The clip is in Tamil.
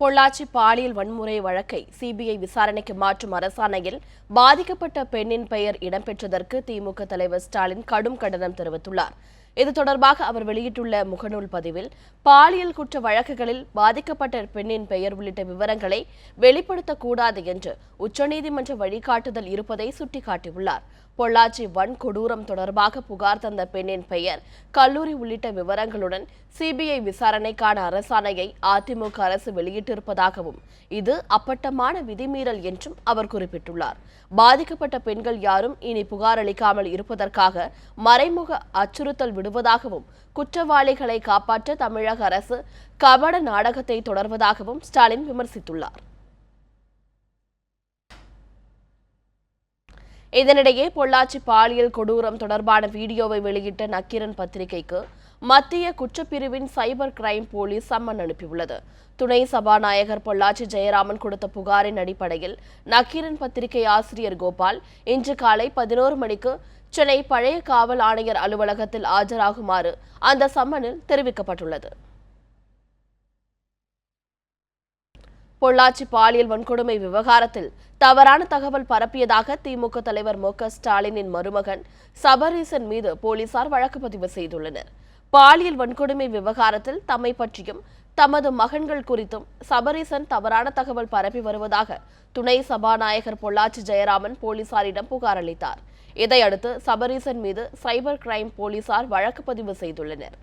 பொள்ளாச்சி பாலியல் வன்முறை வழக்கை சிபிஐ விசாரணைக்கு மாற்றும் அரசாணையில் பாதிக்கப்பட்ட பெண்ணின் பெயர் இடம்பெற்றதற்கு திமுக தலைவர் ஸ்டாலின் கடும் கண்டனம் தெரிவித்துள்ளார். இது தொடர்பாக அவர் வெளியிட்டுள்ள முகநூல் பதிவில் பாலியல் குற்ற வழக்குகளில் பாதிக்கப்பட்ட பெண்ணின் பெயர் உள்ளிட்ட விவரங்களை வெளிப்படுத்தக்கூடாது என்று உச்சநீதிமன்ற வழிகாட்டுதல் இருப்பதை சுட்டிக்காட்டியுள்ளார். பொள்ளாச்சி வன்கொடூரம் தொடர்பாக புகார் தந்த பெண்ணின் பெயர் கல்லூரி உள்ளிட்ட விவரங்களுடன் சிபிஐ விசாரணைக்கான அரசாணையை அதிமுக அரசு வெளியிட்டிருப்பதாகவும் இது அப்பட்டமான விதிமீறல் என்றும் அவர் குறிப்பிட்டுள்ளார். பாதிக்கப்பட்ட பெண்கள் யாரும் இனி புகார் அளிக்காமல் இருப்பதற்காக மறைமுக அச்சுறுத்தல் விடுவதாகவும் குற்றவாளிகளை காப்பாற்ற தமிழக அரசு கபட நாடகத்தை தொடர்வதாகவும் ஸ்டாலின் விமர்சித்துள்ளார். இதனிடையே பொள்ளாச்சி பாலியல் கொடூரம் தொடர்பான வீடியோவை வெளியிட்ட நக்கீரன் பத்திரிகைக்கு மத்திய குற்றப்பிரிவின் சைபர் கிரைம் போலீஸ் சம்மன் அனுப்பியுள்ளது. துணை சபாநாயகர் பொள்ளாச்சி ஜெயராமன் கொடுத்த புகாரின் அடிப்படையில் நக்கீரன் பத்திரிகை ஆசிரியர் கோபால் இன்று காலை பதினோரு மணிக்கு சென்னை பழைய காவல் ஆணையர் அலுவலகத்தில் ஆஜராகுமாறு அந்த சம்மனில் தெரிவிக்கப்பட்டுள்ளது. பொள்ளாச்சி பாலியல் வன்கொடுமை விவகாரத்தில் தவறான தகவல் பரப்பியதாக திமுக தலைவர் மு க ஸ்டாலினின் மருமகன் சபரீசன் மீது போலீசார் வழக்கு பதிவு செய்துள்ளனர். பாலியல் வன்கொடுமை விவகாரத்தில் தம்மை பற்றியும் தமது மகன்கள் குறித்தும் சபரீசன் தவறான தகவல் பரப்பி வருவதாக துணை சபாநாயகர் பொள்ளாச்சி ஜெயராமன் போலீசாரிடம் புகார் அளித்தார். இதையடுத்து சபரீசன் மீது சைபர் கிரைம் போலீசார் வழக்கு பதிவு செய்துள்ளனர்.